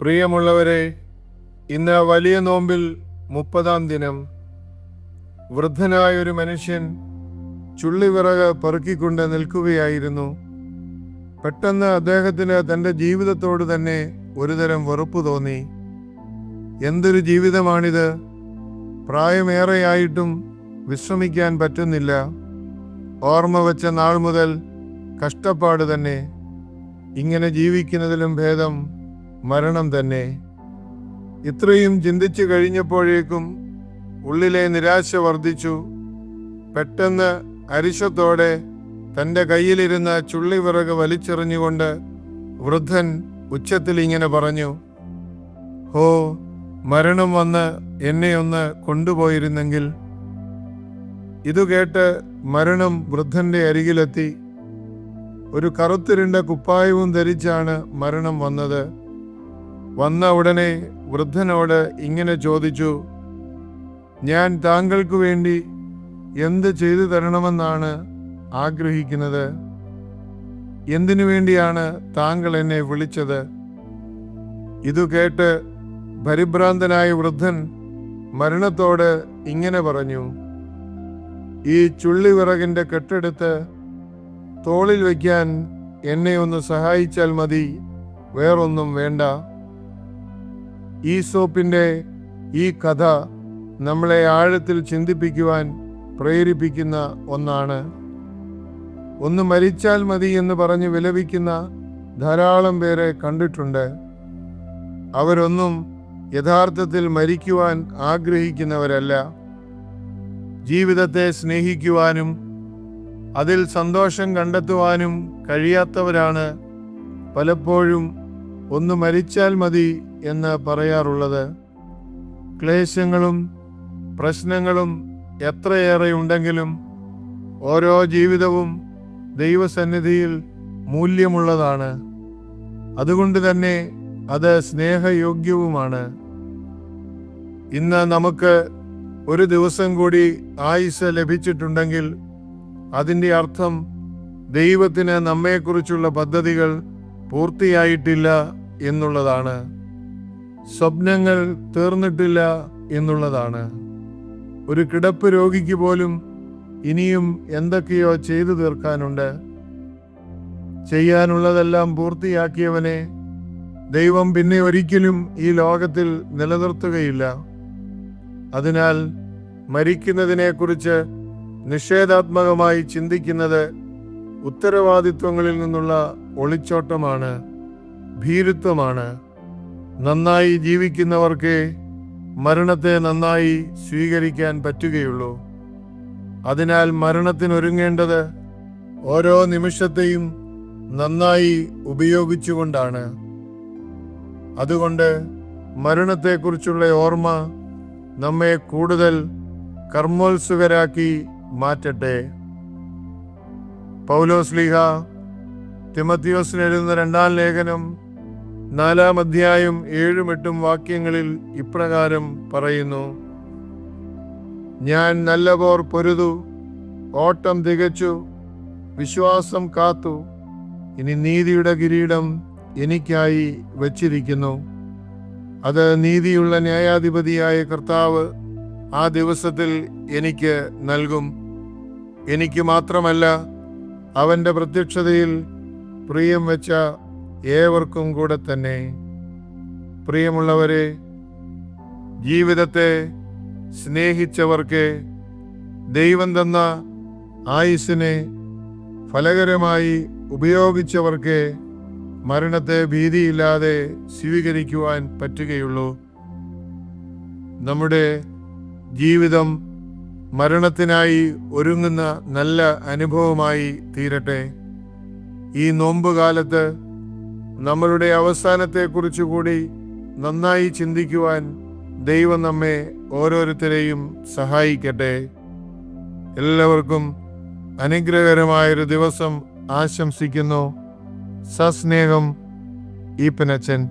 പ്രിയമുള്ളവരെ ഇന്ന് വലിയ നോമ്പിൽ മുപ്പതാം ദിനം. വൃദ്ധനായ ഒരു മനുഷ്യൻ ചുള്ളിവിറക് പെറുക്കിക്കൊണ്ട് നിൽക്കുകയായിരുന്നു. പെട്ടെന്ന് അദ്ദേഹത്തിന് തന്റെ ജീവിതത്തോട് തന്നെ ഒരുതരം വെറുപ്പ് തോന്നി. എന്തൊരു ജീവിതമാണിത്? പ്രായമേറെയായിട്ടും വിശ്രമിക്കാൻ പറ്റുന്നില്ല. ഓർമ്മ വെച്ച നാൾ മുതൽ കഷ്ടപ്പാട് തന്നെ. ഇങ്ങനെ ജീവിക്കുന്നതിലും ഭേദം മരണം തന്നെ. ഇത്രയും ചിന്തിച്ചു കഴിഞ്ഞപ്പോഴേക്കും ഉള്ളിലെ നിരാശ വർദ്ധിച്ചു. പെട്ടെന്ന് അരിശത്തോടെ തന്റെ കയ്യിലിരുന്ന ചുള്ളിവിറക് വലിച്ചെറിഞ്ഞുകൊണ്ട് വൃദ്ധൻ ഉച്ചത്തിൽ ഇങ്ങനെ പറഞ്ഞു ഹോ മരണം വന്ന് എന്നെ ഒന്ന് കൊണ്ടുപോയിരുന്നെങ്കിൽ? ഇതു കേട്ട് മരണം വൃദ്ധന്റെ അരികിലെത്തി. ഒരു കറുത്തിരുണ്ട കുപ്പായവും ധരിച്ചാണ് മരണം വന്നത്. വന്ന ഉടനെ വൃദ്ധനോട് ഇങ്ങനെ ചോദിച്ചു ഞാൻ താങ്കൾക്ക് വേണ്ടി എന്ത് ചെയ്തു തരണമെന്നാണ് ആഗ്രഹിക്കുന്നത്? എന്തിനു വേണ്ടിയാണ് താങ്കൾ എന്നെ വിളിച്ചത്? ഇതു കേട്ട് പരിഭ്രാന്തനായ വൃദ്ധൻ മരണത്തോട് ഇങ്ങനെ പറഞ്ഞു ഈ ചുള്ളിവിറകിന്റെ കെട്ടെടുത്ത് തോളിൽ വയ്ക്കാൻ എന്നെ ഒന്ന് സഹായിച്ചാൽ മതി വേറൊന്നും വേണ്ട. ഈ സോപ്പിന്റെ ഈ കഥ നമ്മളെ ആഴത്തിൽ ചിന്തിപ്പിക്കുവാൻ പ്രേരിപ്പിക്കുന്ന ഒന്നാണ്. ഒന്ന് മരിച്ചാൽ മതി എന്ന് പറഞ്ഞ് വിലപിക്കുന്ന ധാരാളം പേരെ കണ്ടിട്ടുണ്ട്. അവരൊന്നും യഥാർത്ഥത്തിൽ മരിക്കുവാൻ ആഗ്രഹിക്കുന്നവരല്ല. ജീവിതത്തെ സ്നേഹിക്കുവാനും അതിൽ സന്തോഷം കണ്ടെത്തുവാനും കഴിയാത്തവരാണ് പലപ്പോഴും ഒന്ന് മരിച്ചാൽ മതി എന്ന് പറയാറുള്ളത്. ക്ലേശങ്ങളും പ്രശ്നങ്ങളും എത്രയേറെ ഉണ്ടെങ്കിലും ഓരോ ജീവിതവും ദൈവസന്നിധിയിൽ മൂല്യമുള്ളതാണ്. അതുകൊണ്ട് തന്നെ അത് സ്നേഹയോഗ്യവുമാണ്. ഇന്ന് നമുക്ക് ഒരു ദിവസം കൂടി ആയുസ് ലഭിച്ചിട്ടുണ്ടെങ്കിൽ അതിന്റെ അർത്ഥം ദൈവത്തിന് നമ്മെക്കുറിച്ചുള്ള പദ്ധതികൾ പൂർത്തിയായിട്ടില്ല എന്നുള്ളതാണ്. സ്വപ്നങ്ങൾ തീർന്നിട്ടില്ല എന്നുള്ളതാണ്. ഒരു കിടപ്പ് രോഗിക്ക് പോലും ഇനിയും എന്തൊക്കെയോ ചെയ്തു തീർക്കാനുണ്ട്. ചെയ്യാനുള്ളതെല്ലാം പൂർത്തിയാക്കിയവനെ ദൈവം പിന്നെ ഒരിക്കലും ഈ ലോകത്തിൽ നിലനിർത്തുകയില്ല. അതിനാൽ മരിക്കുന്നതിനെക്കുറിച്ച് നിഷേധാത്മകമായി ചിന്തിക്കുന്നത് ഉത്തരവാദിത്വങ്ങളിൽ നിന്നുള്ള ഒളിച്ചോട്ടമാണ് ഭീരുത്വമാണ്. നന്നായി ജീവിക്കുന്നവർക്ക് മരണത്തെ നന്നായി സ്വീകരിക്കാൻ പറ്റുകയുള്ളൂ. അതിനാൽ മരണത്തിനൊരുങ്ങേണ്ടത് ഓരോ നിമിഷത്തെയും നന്നായി ഉപയോഗിച്ചുകൊണ്ടാണ്. അതുകൊണ്ട് മരണത്തെക്കുറിച്ചുള്ള ഓർമ്മ നമ്മെ കൂടുതൽ കർമ്മോത്സുകരാക്കി മാറ്റട്ടെ. പൗലോസ്ലിഹ തിമത്തിയോസിന് എഴുതുന്ന രണ്ടാം ലേഖനം നാലാം അധ്യായം ഏഴും എട്ടും വാക്യങ്ങളിൽ ഇപ്രകാരം പറയുന്നു. ഞാൻ നല്ല പോർ പൊരുതു ഓട്ടം തികച്ചു വിശ്വാസം കാത്തു ഇനി നീതിയുടെ കിരീടം എനിക്കായി വച്ചിരിക്കുന്നു. അത് നീതിയുള്ള ന്യായാധിപതിയായ കർത്താവ് ആ ദിവസത്തിൽ എനിക്ക് നൽകും. എനിക്ക് മാത്രമല്ല അവന്റെ പ്രത്യക്ഷതയിൽ പ്രിയം വെച്ച ഏവർക്കും കൂടെ തന്നെ. പ്രിയമുള്ളവരെ ജീവിതത്തെ സ്നേഹിച്ചവർക്ക് ദൈവം തന്ന ആയുസ്സിനെ ഫലകരമായി ഉപയോഗിച്ചവർക്ക് മരണത്തെ ഭീതിയില്ലാതെ സ്വീകരിക്കുവാൻ പറ്റുകയുള്ളൂ. നമ്മുടെ ജീവിതം മരണത്തിനായി ഒരുങ്ങുന്ന നല്ല അനുഭവമായി തീരട്ടെ. ഈ നോമ്പ് കാലത്ത് നമ്മളുടെ അവസാനത്തെക്കുറിച്ച് കൂടി നന്നായി ചിന്തിക്കുവാൻ ദൈവം നമ്മെ ഓരോരുത്തരെയും സഹായിക്കട്ടെ. എല്ലാവർക്കും അനുഗ്രഹകരമായൊരു ദിവസം ആശംസിക്കുന്നു. സസ്നേഹം ഈപ്പനച്ചൻ.